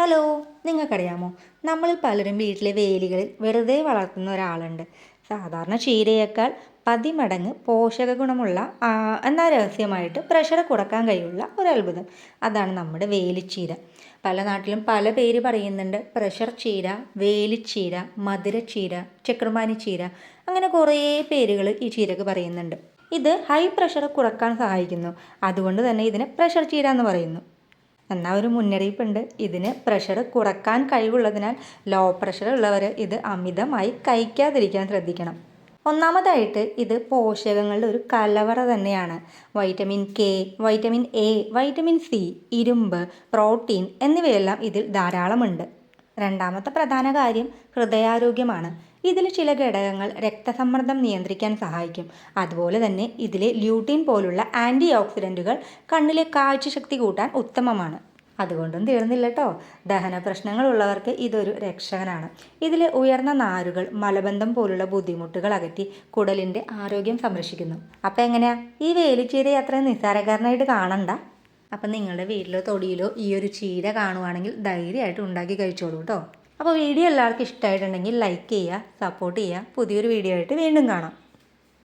Hello നിങ്ങൾക്കറിയാമോ? നമ്മൾ പലരും വീട്ടിലെ വേലികളിൽ വെറുതെ വളർത്തുന്ന ഒരാളുണ്ട്. സാധാരണ ചീരയേക്കാൾ പതിമടങ്ങ് പോഷക ഗുണമുള്ള എന്ന എന്നാൽ രഹസ്യമായിട്ട് പ്രഷർ കുറയ്ക്കാൻ കഴിയുള്ള ഒരു അത്ഭുതം അതാണ് നമ്മുടെ വേലിച്ചീര. പല നാട്ടിലും പല പേര് പറയുന്നുണ്ട് പ്രഷർ ചീര വേലിച്ചീര മധുരച്ചീര ചക്രമാനി ചീര അങ്ങനെ കുറേ പേരുകൾ ഈ ചീരക്ക് പറയുന്നുണ്ട്. ഇത് ഹൈ പ്രഷർ കുറയ്ക്കാൻ സഹായിക്കുന്നു. അതുകൊണ്ട് തന്നെ ഇതിനെ പ്രഷർ ചീര എന്ന് പറയുന്നു. എന്നാൽ ഒരു മുന്നറിയിപ്പുണ്ട്. ഇതിന് പ്രഷർ കുറയ്ക്കാൻ കഴിവുള്ളതിനാൽ ലോ പ്രഷർ ഉള്ളവർ ഇത് അമിതമായി കഴിക്കാതിരിക്കാൻ ശ്രദ്ധിക്കണം. ഒന്നാമതായിട്ട് ഇത് പോഷകങ്ങളുടെ ഒരു കലവറ തന്നെയാണ്. Vitamin K vitamin A vitamin C ഇരുമ്പ് പ്രോട്ടീൻ എന്നിവയെല്ലാം ഇതിൽ ധാരാളമുണ്ട്. രണ്ടാമത്തെ പ്രധാന കാര്യം ഹൃദയാരോഗ്യമാണ്. ഇതിൽ ചില ഘടകങ്ങൾ രക്തസമ്മർദ്ദം നിയന്ത്രിക്കാൻ സഹായിക്കും. അതുപോലെ തന്നെ ഇതിലെ ല്യൂട്ടീൻ പോലുള്ള ആന്റി ഓക്സിഡന്റുകൾ കണ്ണിലെ കാഴ്ചശക്തി കൂട്ടാൻ ഉത്തമമാണ്. അതുകൊണ്ടും തീർന്നില്ല കേട്ടോ ദഹന പ്രശ്നങ്ങളുള്ളവർക്ക് ഇതൊരു രക്ഷകനാണ്. ഇതിൽ ഉയർന്ന നാരുകൾ മലബന്ധം പോലുള്ള ബുദ്ധിമുട്ടുകൾ അകറ്റി കുടലിന്റെ ആരോഗ്യം സംരക്ഷിക്കുന്നു. അപ്പോൾ എങ്ങനെയാ? ഈ വേലിച്ചീര അത്ര നിസ്സാരക്കാരനായിട്ട് കാണണ്ട. അപ്പം നിങ്ങളുടെ വീട്ടിലോ തൊടിയിലോ ഈ ഒരു ചീര കാണുവാണെങ്കിൽ ധൈര്യമായിട്ട് ഉണ്ടാക്കി കഴിച്ചോളൂ കേട്ടോ അപ്പോൾ വീഡിയോ എല്ലാവർക്കും ഇഷ്ടമായിട്ടുണ്ടെങ്കിൽ ലൈക്ക് ചെയ്യുക സപ്പോർട്ട് ചെയ്യുക. പുതിയൊരു വീഡിയോ ആയിട്ട് വീണ്ടും കാണാം.